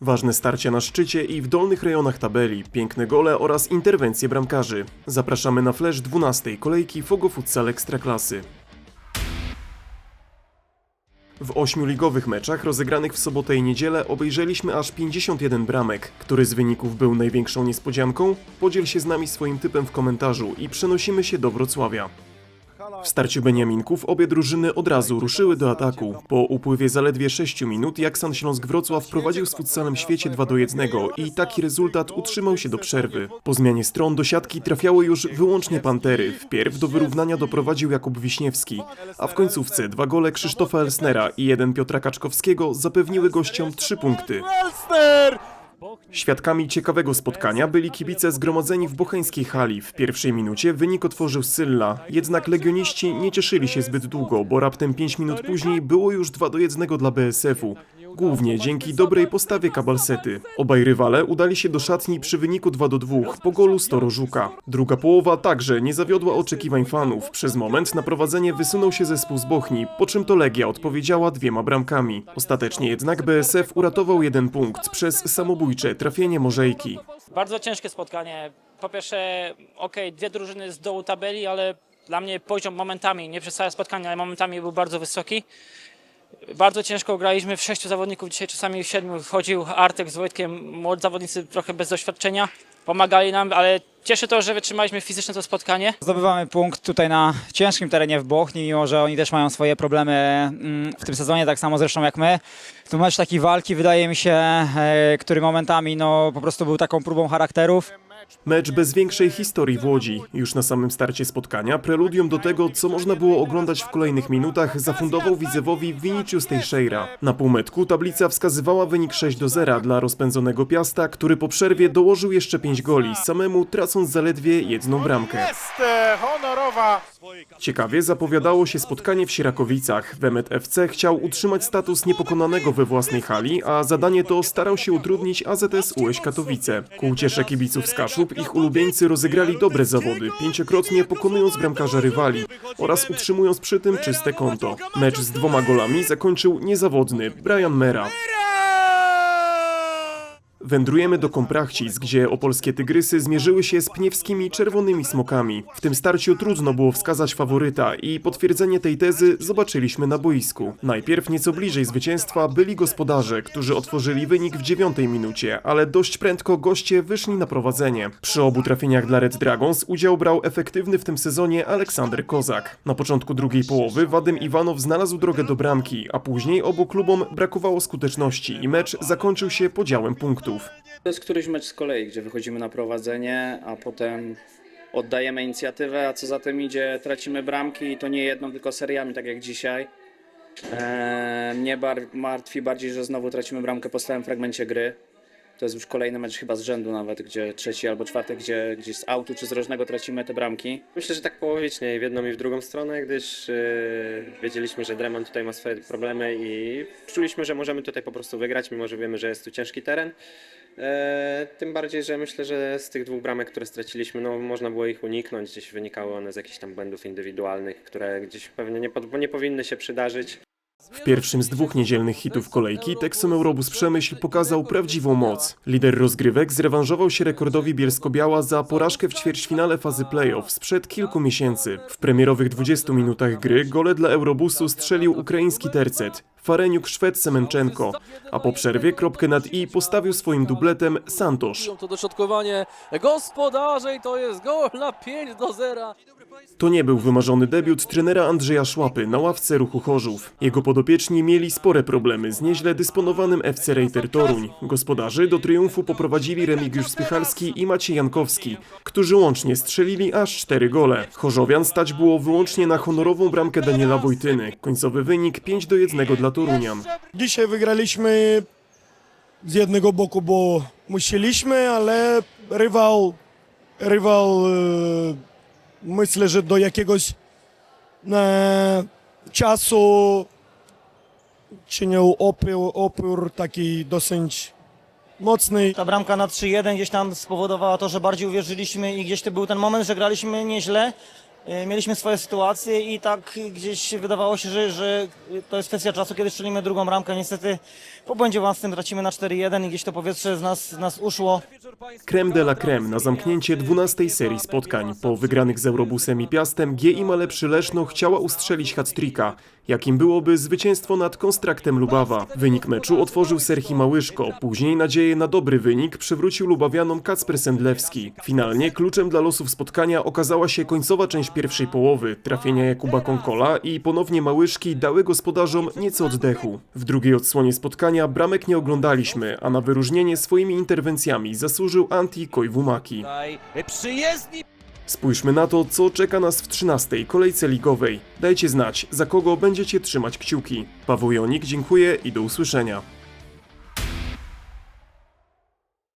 Ważne starcia na szczycie i w dolnych rejonach tabeli, piękne gole oraz interwencje bramkarzy. Zapraszamy na flash 12 kolejki Fogo Futsal Ekstraklasy. W ośmiu ligowych meczach rozegranych w sobotę i niedzielę obejrzeliśmy aż 51 bramek. Który z wyników był największą niespodzianką? Podziel się z nami swoim typem w komentarzu i przenosimy się do Wrocławia. W starciu Beniaminków obie drużyny od razu ruszyły do ataku. Po upływie zaledwie 6 minut Jaksan Śląsk Wrocław prowadził z futsalem świecie 2 do 1 i taki rezultat utrzymał się do przerwy. Po zmianie stron do siatki trafiały już wyłącznie Pantery. Wpierw do wyrównania doprowadził Jakub Wiśniewski, a w końcówce dwa gole Krzysztofa Elsnera i jeden Piotra Kaczkowskiego zapewniły gościom trzy punkty. Świadkami ciekawego spotkania byli kibice zgromadzeni w bocheńskiej hali. W pierwszej minucie wynik otworzył Sylla, jednak legioniści nie cieszyli się zbyt długo, bo raptem 5 minut później było już 2 do 1 dla BSF-u. Głównie dzięki dobrej postawie Kabalsety. Obaj rywale udali się do szatni przy wyniku 2 do 2 po golu Storożuka. Druga połowa także nie zawiodła oczekiwań fanów. Przez moment na prowadzenie wysunął się zespół z Bochni, po czym to Legia odpowiedziała dwiema bramkami. Ostatecznie jednak BSF uratował jeden punkt przez samobójcze trafienie Morzejki. Bardzo ciężkie spotkanie. Po pierwsze, okej, dwie drużyny z dołu tabeli, ale dla mnie poziom momentami, nie przez całe spotkanie, ale momentami był bardzo wysoki. Bardzo ciężko graliśmy w sześciu zawodników, dzisiaj czasami w siedmiu wchodził Artek z Wojtkiem, młodzi zawodnicy trochę bez doświadczenia. Pomagali nam, ale cieszy to, że wytrzymaliśmy fizycznie to spotkanie. Zdobywamy punkt tutaj na ciężkim terenie w Bochni, mimo że oni też mają swoje problemy mm, w tym sezonie, tak samo zresztą jak my. To mecz takiej walki wydaje mi się, e, który momentami no, po prostu był taką próbą charakterów. Mecz bez większej historii w Łodzi. Już na samym starcie spotkania preludium do tego, co można było oglądać w kolejnych minutach, zafundował Widzewowi Vinicius Teixeira. Na półmetku tablica wskazywała wynik 6 do 0 dla rozpędzonego Piasta, który po przerwie dołożył jeszcze 5 goli, samemu tracąc zaledwie jedną bramkę. Jest e, honorowa. Ciekawie zapowiadało się spotkanie w Sierakowicach. Wemet FC chciał utrzymać status niepokonanego we własnej hali, a zadanie to starał się utrudnić AZS UŚ Katowice. Ku uciesze kibiców z Kaszub ich ulubieńcy rozegrali dobre zawody, pięciokrotnie pokonując bramkarza rywali oraz utrzymując przy tym czyste konto. Mecz z dwoma golami zakończył niezawodny Brian Mera. Wędrujemy do Komprachcic, gdzie opolskie tygrysy zmierzyły się z pniewskimi czerwonymi smokami. W tym starciu trudno było wskazać faworyta i potwierdzenie tej tezy zobaczyliśmy na boisku. Najpierw nieco bliżej zwycięstwa byli gospodarze, którzy otworzyli wynik w dziewiątej minucie, ale dość prędko goście wyszli na prowadzenie. Przy obu trafieniach dla Red Dragons udział brał efektywny w tym sezonie Aleksander Kozak. Na początku drugiej połowy Wadym Iwanow znalazł drogę do bramki, a później obu klubom brakowało skuteczności i mecz zakończył się podziałem punktów. To jest któryś mecz z kolei, gdzie wychodzimy na prowadzenie, a potem oddajemy inicjatywę, a co za tym idzie, tracimy bramki i to nie jedną, tylko seriami, tak jak dzisiaj. Eee, mnie bar- martwi bardziej, że znowu tracimy bramkę po stałym fragmencie gry. To jest już kolejny mecz chyba z rzędu nawet, gdzie trzeci albo czwarty, gdzie gdzieś z autu czy z rożnego tracimy te bramki. Myślę, że tak połowicznie, w jedną i w drugą stronę, gdyż yy, wiedzieliśmy, że Dreman tutaj ma swoje problemy i czuliśmy, że możemy tutaj po prostu wygrać, mimo że wiemy, że jest tu ciężki teren. E, tym bardziej, że myślę, że z tych dwóch bramek, które straciliśmy, no, można było ich uniknąć. Gdzieś wynikały one z jakichś tam błędów indywidualnych, które gdzieś pewnie nie, pod, nie powinny się przydarzyć. W pierwszym z dwóch niedzielnych hitów kolejki Texom Eurobus Przemyśl pokazał prawdziwą moc. Lider rozgrywek zrewanżował się rekordowi Bielsko-Biała za porażkę w ćwierćfinale fazy playoff sprzed kilku miesięcy. W premierowych 20 minutach gry gole dla Eurobusu strzelił ukraiński tercet. Fareniuk Szwed Semenczenko, a po przerwie kropkę nad i postawił swoim dubletem Santosz. To dośrodkowanie gospodarzy i to jest gol na 5 do 0. To nie był wymarzony debiut trenera Andrzeja Szłapy na ławce ruchu Chorzów. Jego podopieczni mieli spore problemy z nieźle dysponowanym FC Rejter Toruń. Gospodarzy do triumfu poprowadzili Remigiusz Spychalski i Maciej Jankowski, którzy łącznie strzelili aż cztery gole. Chorzowian stać było wyłącznie na honorową bramkę Daniela Wojtyny. Końcowy wynik 5 do 1 dla Torunian. Dzisiaj wygraliśmy z jednego boku, bo musieliśmy, ale rywal, rywal e, myślę, że do jakiegoś e, czasu czynił opór, opór taki dosyć mocny. Ta bramka na 3-1 gdzieś tam spowodowała to, że bardziej uwierzyliśmy i gdzieś to był ten moment, że graliśmy nieźle, mieliśmy swoje sytuacje i tak gdzieś wydawało się, że, że to jest kwestia czasu, kiedy strzelimy drugą bramkę. Niestety po błędzie własnym tracimy na 4-1 i gdzieś to powietrze z nas, z nas uszło. Creme de la creme na zamknięcie 12 serii spotkań. Po wygranych z Eurobusem i Piastem GI Malepszy Leszno chciała ustrzelić hat-tricka, jakim byłoby zwycięstwo nad Konstraktem Lubawa. Wynik meczu otworzył Serhi Małyszko, później nadzieję na dobry wynik przywrócił Lubawianom Kacper Sendlewski. Finalnie kluczem dla losów spotkania okazała się końcowa część pierwszej połowy, trafienia Jakuba Konkola i ponownie Małyszki dały gospodarzom nieco oddechu. W drugiej odsłonie spotkania bramek nie oglądaliśmy, a na wyróżnienie swoimi interwencjami zasłużył Anti Kojwumaki. Przyjezdni Spójrzmy na to, co czeka nas w 13. kolejce ligowej. Dajcie znać, za kogo będziecie trzymać kciuki. Paweł Jonik, dziękuję i do usłyszenia.